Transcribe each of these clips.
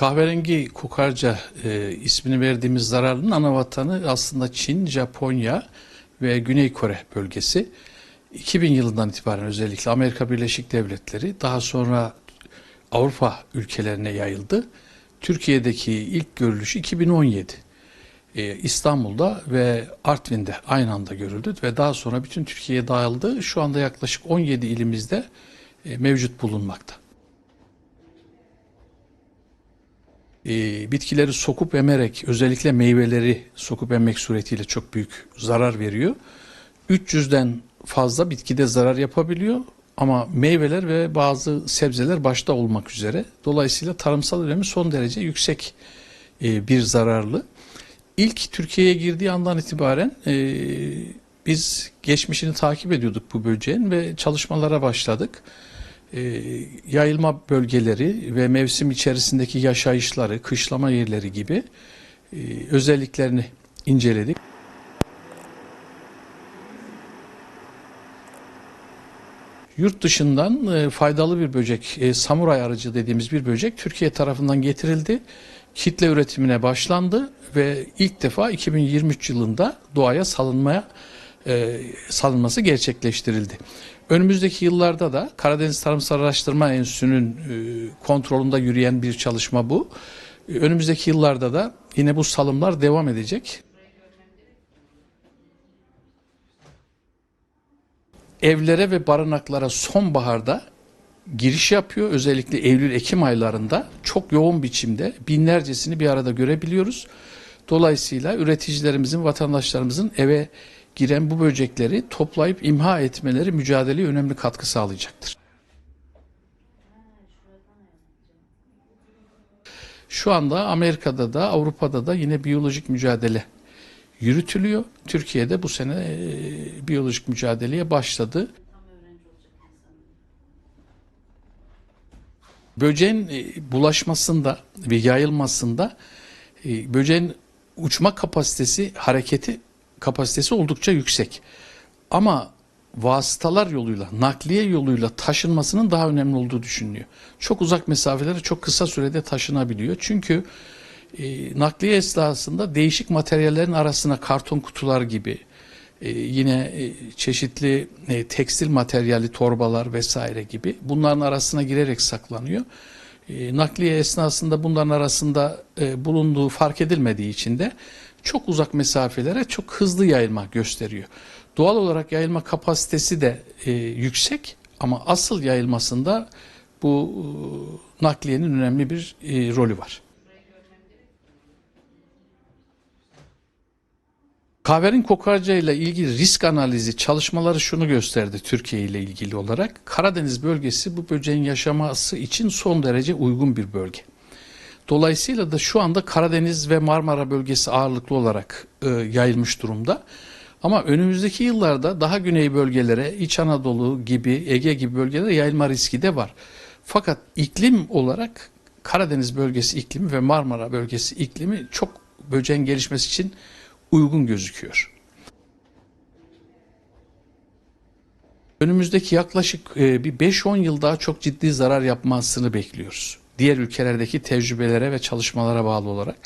Kahverengi kokarca e, ismini verdiğimiz zararın ana vatanı aslında Çin, Japonya ve Güney Kore bölgesi. 2000 yılından itibaren özellikle Amerika Birleşik Devletleri daha sonra Avrupa ülkelerine yayıldı. Türkiye'deki ilk görülüşü 2017. E, İstanbul'da ve Artvin'de aynı anda görüldü ve daha sonra bütün Türkiye'ye dağıldı. Şu anda yaklaşık 17 ilimizde e, mevcut bulunmakta. E, bitkileri sokup emerek özellikle meyveleri sokup emmek suretiyle çok büyük zarar veriyor. 300'den fazla bitkide zarar yapabiliyor ama meyveler ve bazı sebzeler başta olmak üzere. Dolayısıyla tarımsal önemi son derece yüksek e, bir zararlı. İlk Türkiye'ye girdiği andan itibaren e, biz geçmişini takip ediyorduk bu böceğin ve çalışmalara başladık e, yayılma bölgeleri ve mevsim içerisindeki yaşayışları, kışlama yerleri gibi e, özelliklerini inceledik. Yurt dışından e, faydalı bir böcek, samuray arıcı dediğimiz bir böcek Türkiye tarafından getirildi. Kitle üretimine başlandı ve ilk defa 2023 yılında doğaya salınmaya salınması gerçekleştirildi. Önümüzdeki yıllarda da Karadeniz Tarımsal Araştırma Enstitüsü'nün e, kontrolünde yürüyen bir çalışma bu. E, önümüzdeki yıllarda da yine bu salımlar devam edecek. Evlere ve barınaklara sonbaharda giriş yapıyor. Özellikle Eylül-Ekim aylarında çok yoğun biçimde binlercesini bir arada görebiliyoruz. Dolayısıyla üreticilerimizin, vatandaşlarımızın eve giren bu böcekleri toplayıp imha etmeleri mücadeleye önemli katkı sağlayacaktır. Şu anda Amerika'da da Avrupa'da da yine biyolojik mücadele yürütülüyor. Türkiye'de bu sene e, biyolojik mücadeleye başladı. Böceğin e, bulaşmasında ve yayılmasında e, böceğin uçma kapasitesi, hareketi kapasitesi oldukça yüksek. Ama vasıtalar yoluyla, nakliye yoluyla taşınmasının daha önemli olduğu düşünülüyor. Çok uzak mesafelere çok kısa sürede taşınabiliyor. Çünkü e, nakliye esnasında değişik materyallerin arasına karton kutular gibi, e, yine e, çeşitli e, tekstil materyali torbalar vesaire gibi bunların arasına girerek saklanıyor. E, nakliye esnasında bunların arasında e, bulunduğu fark edilmediği için de çok uzak mesafelere çok hızlı yayılma gösteriyor. Doğal olarak yayılma kapasitesi de e, yüksek ama asıl yayılmasında bu e, nakliyenin önemli bir rolü var. Kahverengi kokarca ilgili risk analizi çalışmaları şunu gösterdi Türkiye ile ilgili olarak. Karadeniz bölgesi bu böceğin yaşaması için son derece uygun bir bölge. Dolayısıyla da şu anda Karadeniz ve Marmara bölgesi ağırlıklı olarak e, yayılmış durumda. Ama önümüzdeki yıllarda daha güney bölgelere, İç Anadolu gibi, Ege gibi bölgelere yayılma riski de var. Fakat iklim olarak Karadeniz bölgesi iklimi ve Marmara bölgesi iklimi çok böceğin gelişmesi için uygun gözüküyor. Önümüzdeki yaklaşık e, bir 5-10 yıl daha çok ciddi zarar yapmasını bekliyoruz. Diğer ülkelerdeki tecrübelere ve çalışmalara bağlı olarak.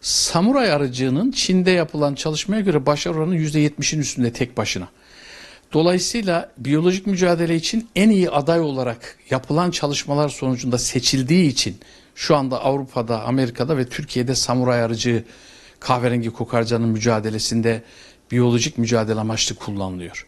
Samuray arıcığının Çin'de yapılan çalışmaya göre başarı oranı %70'in üstünde tek başına. Dolayısıyla biyolojik mücadele için en iyi aday olarak yapılan çalışmalar sonucunda seçildiği için şu anda Avrupa'da, Amerika'da ve Türkiye'de samuray arıcığı kahverengi kokarcanın mücadelesinde biyolojik mücadele amaçlı kullanılıyor.